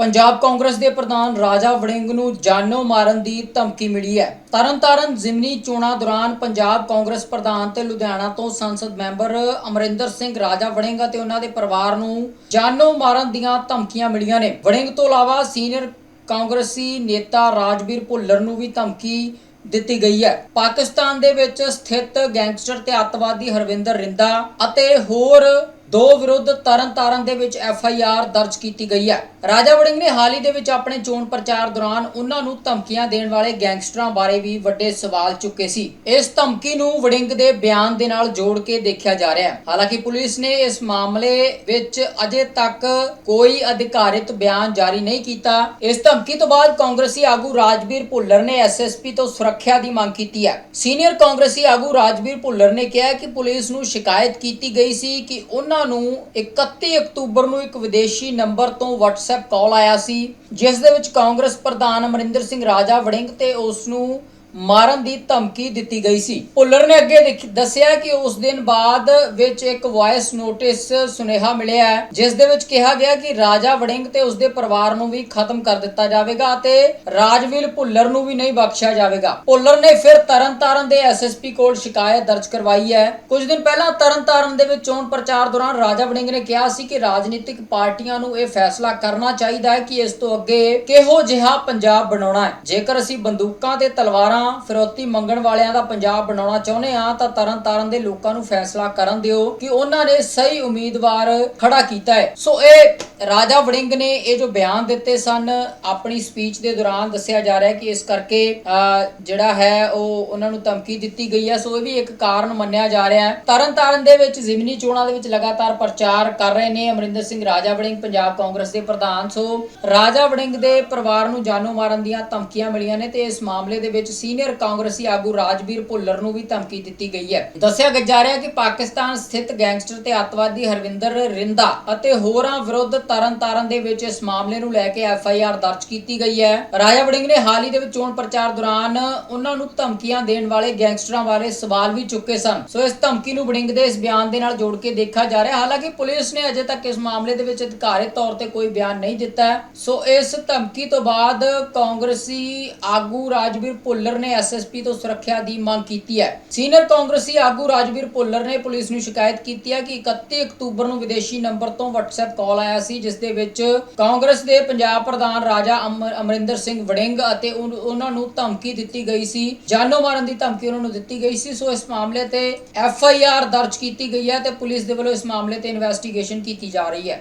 ਪੰਜਾਬ ਕਾਂਗਰਸ ਦੇ ਪ੍ਰਧਾਨ ਰਾਜਾ ਵੜਿੰਗ ਨੂੰ ਜਾਨੋਂ ਮਾਰਨ ਦੀ ਧਮਕੀ ਮਿਲੀ ਹੈ। ਤਰਨਤਾਰਨ ਜ਼ਿਮਨੀ ਚੋਣਾਂ ਦੌਰਾਨ ਪੰਜਾਬ ਕਾਂਗਰਸ ਪ੍ਰਧਾਨ ਤੇ ਲੁਧਿਆਣਾ ਤੋਂ ਸੰਸਦ ਮੈਂਬਰ ਅਮਰਿੰਦਰ ਸਿੰਘ, ਰਾਜਾ ਵੜਿੰਗ ਅਤੇ ਉਹਨਾਂ ਦੇ ਪਰਿਵਾਰ ਨੂੰ ਜਾਨੋਂ ਮਾਰਨ ਦੀਆਂ ਧਮਕੀਆਂ ਮਿਲੀਆਂ ਨੇ। ਵੜਿੰਗ ਤੋਂ ਇਲਾਵਾ ਸੀਨੀਅਰ ਕਾਂਗਰਸੀ ਨੇਤਾ ਰਾਜਵੀਰ ਭੁੱਲਰ ਨੂੰ ਵੀ ਧਮਕੀ ਦਿੱਤੀ ਗਈ ਹੈ। ਪਾਕਿਸਤਾਨ ਦੇ ਵਿੱਚ ਸਥਿਤ ਗੈਂਗਸਟਰ ਤੇ ਅੱਤਵਾਦੀ ਹਰਵਿੰਦਰ ਰਿੰਦਾ ਅਤੇ ਹੋਰ ਦੋ ਵਿਰੁੱਧ ਤਰਨਤਾਰਨ ਦੇ ਵਿੱਚ ਐਫ ਆਈ ਆਰ ਦਰਜ ਕੀਤੀ ਗਈ ਹੈ। ਰਾਜਾ ਵੜਿੰਗ ਨੇ ਹਾਲ ਹੀ ਦੇ ਵਿੱਚ ਆਪਣੇ ਚੋਣ ਪ੍ਰਚਾਰ ਦੌਰਾਨ ਉਹਨਾਂ ਨੂੰ ਧਮਕੀਆਂ ਦੇਣ ਵਾਲੇ ਗੈਂਗਸਟਰਾਂ ਬਾਰੇ ਵੀ ਵੱਡੇ ਸਵਾਲ ਚੁੱਕੇ ਸੀ। ਇਸ ਧਮਕੀ ਨੂੰ ਵੜਿੰਗ ਦੇ ਬਿਆਨ ਦੇ ਨਾਲ ਜੋੜ ਕੇ ਦੇਖਿਆ ਜਾ ਰਿਹਾ ਹੈ। ਹਾਲਾਂਕਿ ਪੁਲਿਸ ਨੇ ਇਸ ਮਾਮਲੇ ਵਿੱਚ ਅਜੇ ਤੱਕ ਕੋਈ ਅਧਿਕਾਰਿਤ ਬਿਆਨ ਜਾਰੀ ਨਹੀਂ ਕੀਤਾ। ਇਸ ਧਮਕੀ ਤੋਂ ਬਾਅਦ ਕਾਂਗਰਸੀ ਆਗੂ ਰਾਜਵੀਰ ਭੁੱਲਰ ਨੇ ਐਸਐਸਪੀ ਤੋਂ ਸੁਰੱਖਿਆ ਦੀ ਮੰਗ ਕੀਤੀ ਹੈ। ਸੀਨੀਅਰ ਕਾਂਗਰਸੀ ਆਗੂ ਰਾਜਵੀਰ ਭੁੱਲਰ ਨੇ ਕਿਹਾ ਕਿ ਪੁਲਿਸ ਨੂੰ ਸ਼ਿਕਾਇਤ ਕੀਤੀ ਗਈ ਸੀ ਕਿ ਉਹਨਾਂ ਨੂੰ 31 ਅਕਤੂਬਰ ਨੂੰ ਇੱਕ ਵਿਦੇਸ਼ੀ ਨੰਬਰ ਤੋਂ WhatsApp ਕਾਲ ਆਇਆ ਸੀ, ਜਿਸ ਦੇ ਵਿੱਚ ਕਾਂਗਰਸ ਪ੍ਰਧਾਨ ਅਮਰਿੰਦਰ ਸਿੰਘ ਰਾਜਾ ਵੜਿੰਗ ਤੇ ਉਸ ਨੂੰ ਮਾਰਨ ਦੀ ਧਮਕੀ ਦਿੱਤੀ ਗਈ ਸੀ। ਭੁੱਲਰ ਨੇ ਅੱਗੇ ਦੱਸਿਆ ਕਿ ਉਸ ਦਿਨ ਬਾਅਦ ਵਿੱਚ ਇੱਕ ਵਾਇਸ ਨੋਟਿਸ ਸੁਨੇਹਾ ਮਿਲਿਆ ਹੈ, ਜਿਸ ਦੇ ਵਿੱਚ ਕਿਹਾ ਗਿਆ ਕਿ ਰਾਜਾ ਵੜਿੰਗ ਤੇ ਉਸ ਦੇ ਪਰਿਵਾਰ ਨੂੰ ਵੀ ਖਤਮ ਕਰ ਦਿੱਤਾ ਜਾਵੇਗਾ ਅਤੇ ਰਾਜਵੀਰ ਭੁੱਲਰ ਨੂੰ ਵੀ ਨਹੀਂ ਬਖਸ਼ਿਆ ਜਾਵੇਗਾ। ਭੁੱਲਰ ਨੇ ਫਿਰ ਤਰਨਤਾਰਨ ਦੇ ਐਸਐਸਪੀ ਕੋਲ ਸ਼ਿਕਾਇਤ ਦਰਜ ਕਰਵਾਈ ਹੈ। ਕੁਝ ਦਿਨ ਪਹਿਲਾਂ ਤਰਨਤਾਰਨ ਦੇ ਵਿੱਚ ਚੋਣ ਪ੍ਰਚਾਰ ਦੌਰਾਨ ਰਾਜਾ ਵੜਿੰਗ ਨੇ ਕਿਹਾ ਸੀ ਕਿ ਰਾਜਨੀਤਿਕ ਪਾਰਟੀਆਂ ਨੂੰ ਇਹ ਫੈਸਲਾ ਕਰਨਾ ਚਾਹੀਦਾ ਹੈ ਕਿ ਇਸ ਤੋਂ ਅੱਗੇ ਕਿਹੋ ਜਿਹਾ ਪੰਜਾਬ ਬਣਾਉਣਾ ਹੈ। ਜੇਕਰ ਅਸੀਂ ਬੰਦੂਕਾਂ ਤੇ ਤਲਵਾਰਾਂ ਫਿਰੌਤੀ ਮੰਗਣ ਵਾਲਿਆਂ ਦਾ ਪੰਜਾਬ ਬਣਾਉਣਾ ਚਾਹੁੰਦੇ ਆ ਤਾਂ ਤਰਨਤਾਰਨ ਦੇ ਲੋਕਾਂ ਨੂੰ ਫੈਸਲਾ ਕਰਨ ਦਿਓ ਕਿ ਉਹਨਾਂ ਨੇ ਸਹੀ ਉਮੀਦਵਾਰ ਖੜਾ ਕੀਤਾ ਹੈ। ਸੋ ਇਹ ਰਾਜਾ ਵੜਿੰਗ ਨੇ ਇਹ ਜੋ ਬਿਆਨ ਦਿੱਤੇ ਸਨ, ਆਪਣੀ ਸਪੀਚ ਦੇ ਦੌਰਾਨ ਦੱਸਿਆ ਜਾ ਰਿਹਾ ਹੈ ਕਿ ਇਸ ਕਰਕੇ ਜਿਹੜਾ ਹੈ ਉਹ ਉਹਨਾਂ ਨੂੰ ਧਮਕੀ ਦਿੱਤੀ ਗਈ ਹੈ। ਸੋ ਇਹ ਵੀ ਇੱਕ ਕਾਰਨ ਮੰਨਿਆ ਜਾ ਰਿਹਾ ਹੈ। ਤਰਨਤਾਰਨ ਦੇ ਵਿੱਚ ਜ਼ਿਮਨੀ ਚੋਣਾਂ ਦੇ ਵਿੱਚ ਲਗਾਤਾਰ ਪ੍ਰਚਾਰ ਕਰ ਰਹੇ ਨੇ ਅਮਰਿੰਦਰ ਸਿੰਘ ਰਾਜਾ ਵੜਿੰਗ, ਪੰਜਾਬ ਕਾਂਗਰਸ ਦੇ ਪ੍ਰਧਾਨ। ਸੋ ਰਾਜਾ ਵੜਿੰਗ ਦੇ ਪਰਿਵਾਰ ਨੂੰ ਜਾਨੋਂ ਮਾਰਨ ਦੀਆਂ ਧਮਕੀਆਂ ਮਿਲੀਆਂ ਨੇ ਤੇ ਇਸ ਮਾਮਲੇ ਦੇ ਵਿੱਚ ਸੀਨੀਅਰ ਕਾਂਗਰਸੀ ਆਗੂ ਰਾਜਵੀਰ ਭੁੱਲਰ ਨੂੰ ਵੀ ਧਮਕੀ ਦਿੱਤੀ ਗਈ ਹੈ। ਦੱਸਿਆ ਜਾ ਰਿਹਾ ਕਿ ਪਾਕਿਸਤਾਨ ਸਥਿਤ ਗੈਂਗਸਟਰ ਤੇ ਅੱਤਵਾਦੀ ਹਰਵਿੰਦਰ ਰਿੰਦਾ ਅਤੇ ਹੋਰਾਂ ਵਿਰੁੱਧ ਤਰਨਤਾਰਨ ਦੇ ਵਿੱਚ ਇਸ ਮਾਮਲੇ ਨੂੰ ਲੈ ਕੇ ਐਫ ਆਈ ਆਰ ਦਰਜ ਕੀਤੀ ਗਈ ਹੈ। ਰਾਜਾ ਵੜਿੰਗ ਨੇ ਹਾਲ ਹੀ ਦੇ ਵਿੱਚ ਚੋਣ ਪ੍ਰਚਾਰ ਦੌਰਾਨ ਉਹਨਾਂ ਨੂੰ ਧਮਕੀਆਂ ਦੇਣ ਵਾਲੇ ਗੈਂਗਸਟਰਾਂ ਬਾਰੇ ਸਵਾਲ ਵੀ ਚੁੱਕੇ ਸਨ। ਸੋ ਇਸ ਧਮਕੀ ਨੂੰ ਵੜਿੰਗ ਦੇ ਇਸ ਬਿਆਨ ਦੇ ਨਾਲ ਜੋੜ ਕੇ ਦੇਖਿਆ ਜਾ ਰਿਹਾ ਹਾਲਾਂਕਿ ਪੁਲਿਸ ਨੇ ਅਜੇ ਤੱਕ ਇਸ ਮਾਮਲੇ ਦੇ ਵਿੱਚ ਅਧਿਕਾਰਿਤ ਤੌਰ ਤੇ ਕੋਈ ਬਿਆਨ ਨਹੀਂ ਦਿੱਤਾ ਸੋ ਇਸ ਧਮਕੀ ਤੋਂ ਬਾਅਦ ਕਾਂਗਰਸੀ ਆਗੂ ਰਾਜਵੀਰ ਭੁੱਲਰ ਨੇ ਐਸਐਸਪੀ ਤੋਂ ਸੁਰੱਖਿਆ ਦੀ ਮੰਗ ਕੀਤੀ ਹੈ। ਸੀਨੀਅਰ ਕਾਂਗਰਸੀ ਆਗੂ ਰਾਜਵੀਰ ਭੁੱਲਰ ਨੇ ਪੁਲਿਸ ਨੂੰ ਸ਼ਿਕਾਇਤ ਕੀਤੀ ਹੈ ਕਿ 31 ਅਕਤੂਬਰ ਨੂੰ ਵਿਦੇਸ਼ੀ ਨੰਬਰ ਤੋਂ WhatsApp ਕਾਲ ਆਇਆ ਸੀ, ਜਿਸ ਦੇ ਵਿੱਚ ਕਾਂਗਰਸ ਦੇ ਪੰਜਾਬ ਪ੍ਰਧਾਨ ਰਾਜਾ ਅਮਰ- ਅਮਰਿੰਦਰ ਸਿੰਘ ਵੜਿੰਗ ਅਤੇ ਉਹਨਾਂ ਨੂੰ ਧਮਕੀ ਦਿੱਤੀ ਗਈ ਸੀ, ਜਾਨੋਂ ਮਾਰਨ ਦੀ ਧਮਕੀ ਉਹਨਾਂ ਨੂੰ ਦਿੱਤੀ ਗਈ ਸੀ। ਸੋ ਇਸ ਮਾਮਲੇ ਤੇ ਐਫ ਆਈ ਆਰ ਦਰਜ ਕੀਤੀ ਗਈ ਹੈ ਤੇ ਪੁਲਿਸ ਦੇ ਵੱਲੋਂ ਇਸ ਮਾਮਲੇ ਤੇ ਇਨਵੈਸਟੀਗੇਸ਼ਨ ਕੀਤੀ ਜਾ ਰਹੀ ਹੈ।